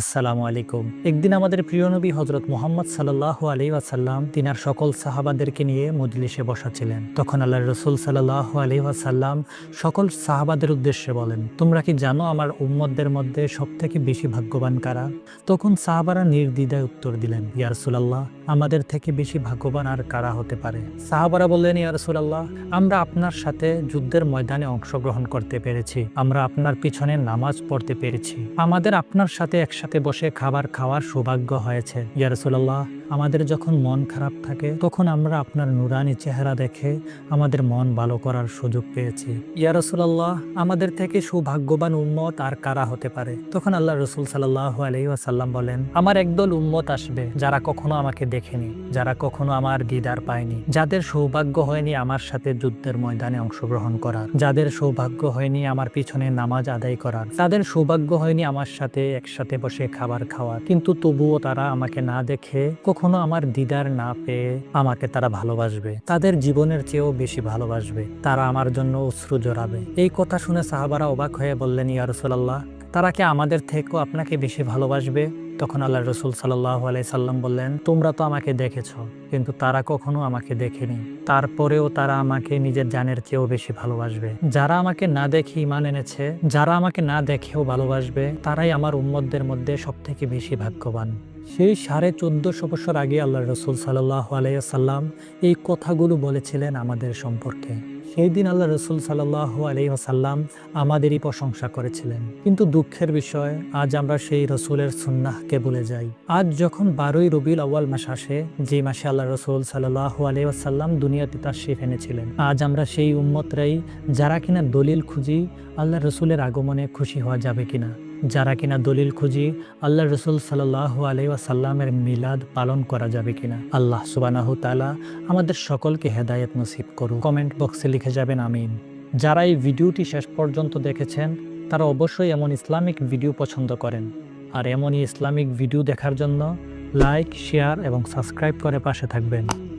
আসসালামু আলাইকুম। একদিন আমাদের প্রিয় নবী হজরত মোহাম্মদ সাল্লাহ আলি আসাল্লাম তিনার সকল সাহাবাদেরকে নিয়ে মজলিসে বসাছিলেন। তখন আল্লাহ রসুল সাল্লাহ আলি আসাল্লাম সকল সাহাবাদের উদ্দেশ্যে বলেন, তোমরা কি জানো আমার উম্মদের মধ্যে সবথেকে বেশি ভাগ্যবান কারা? তখন সাহাবারা নির্দ্বিধায় উত্তর দিলেন ইয়ারসুলাল্লাহ আমাদের থেকে বেশি ভাগ্যবান আর কারা হতে পারে? সাহাবারা বললেন ইয়ারসুলাল্লাহ আমরা আপনার সাথে যুদ্ধের ময়দানে অংশগ্রহণ করতে পেরেছি। আমরা আপনার পিছনে নামাজ পড়তে পেরেছি। আমাদের আপনার সাথে একসাথে বসে খাবার খাওয়ার সৌভাগ্য হয়েছে। ইয়ারসুল্লাহ আমাদের যখন মন খারাপ থাকে, তখন আমরা আপনার নুরানি চেহারা দেখে আমাদের মন ভালো করার সুযোগ পেয়েছি। ইয়ারসুল্লাহ আমাদের থেকে সৌভাগ্যবান উম্মত আর কারা হতে পারে? তখন আল্লাহ রসুল সাল্লাহ আলহি আসাল্লাম বলেন, আমার একদল উম্মত আসবে যারা কখনো আমাকে দেখেনি, যারা কখনো আমার দিদার পায়নি। যাদের সৌভাগ্য হয়নি আমার সাথে যুদ্ধের ময়দানে অংশগ্রহণ করার। যাদের সৌভাগ্য হয়নি আমার পিছনে নামাজ আদায় করার। তাদের সৌভাগ্য হয়নি আমার সাথে একসাথে বসে খাবার খাওয়ার। কিন্তু তবুও তারা আমাকে না দেখে কখনো আমার দিদার না পেয়ে আমাকে তারা ভালোবাসবে। তাদের জীবনের চেয়েও বেশি ভালোবাসবে। তারা আমার জন্য অশ্রু জড়াবে। এই কথা শুনে সাহাবারা অবাক হয়ে বললেন, ইয়া রসুলাল্লাহ, তারা কি আমাদের থেকেও আপনাকে বেশি ভালোবাসবে? তখন আল্লাহ রসুল সাল্লাহ আলাই সাল্লাম বললেন, তোমরা তো আমাকে দেখেছ, কিন্তু তারা কখনো আমাকে দেখেনি। তারপরেও তারা আমাকে নিজের জানের চেয়েও বেশি ভালোবাসবে। যারা আমাকে না দেখে ইমান এনেছে, যারা আমাকে না দেখেও ভালোবাসবে, তারাই আমার উম্মতদের মধ্যে সব থেকে বেশি ভাগ্যবান। সেই সাড়ে চোদ্দশো বছর আগে আল্লাহ রসুল সাল্লাহ আলাইসাল্লাম এই কথাগুলো বলেছিলেন আমাদের সম্পর্কে। সেই দিন আল্লাহ রসুল সাল্লাহ আলাইসাল্লাম আমাদেরই প্রশংসা করেছিলেন। কিন্তু দুঃখের বিষয়, আজ আমরা সেই রসুলের সুন্নাহকে ভুলে যাই। আজ যখন বারোই রবিউল আউ্য়াল মাস আসে, যে মাসে আল্লাহ রসুল সাল্লাহ আলাইসাল্লাম দুনিয়াতে তার শিফ এনেছিলেন, আজ আমরা সেই উম্মতরাই যারা কিনা দলিল খুঁজি, আল্লাহ রসুলের আগমনে খুশি হওয়া যাবে কিনা। যারা কিনা দলিল খুঁজি আল্লাহ রসুল সাল্লাহ আলাইসাল্লামের মিলাদ পালন করা যাবে কিনা। আল্লাহ সুবানাহ তালা আমাদের সকলকে হেদায়ত নসিব করুন কমেন্ট বক্সে লিখে যাবেন আমিন। যারা এই ভিডিওটি শেষ পর্যন্ত দেখেছেন, তারা অবশ্যই এমন ইসলামিক ভিডিও পছন্দ করেন। আর এমনই ইসলামিক ভিডিও দেখার জন্য লাইক, শেয়ার এবং সাবস্ক্রাইব করে পাশে থাকবেন।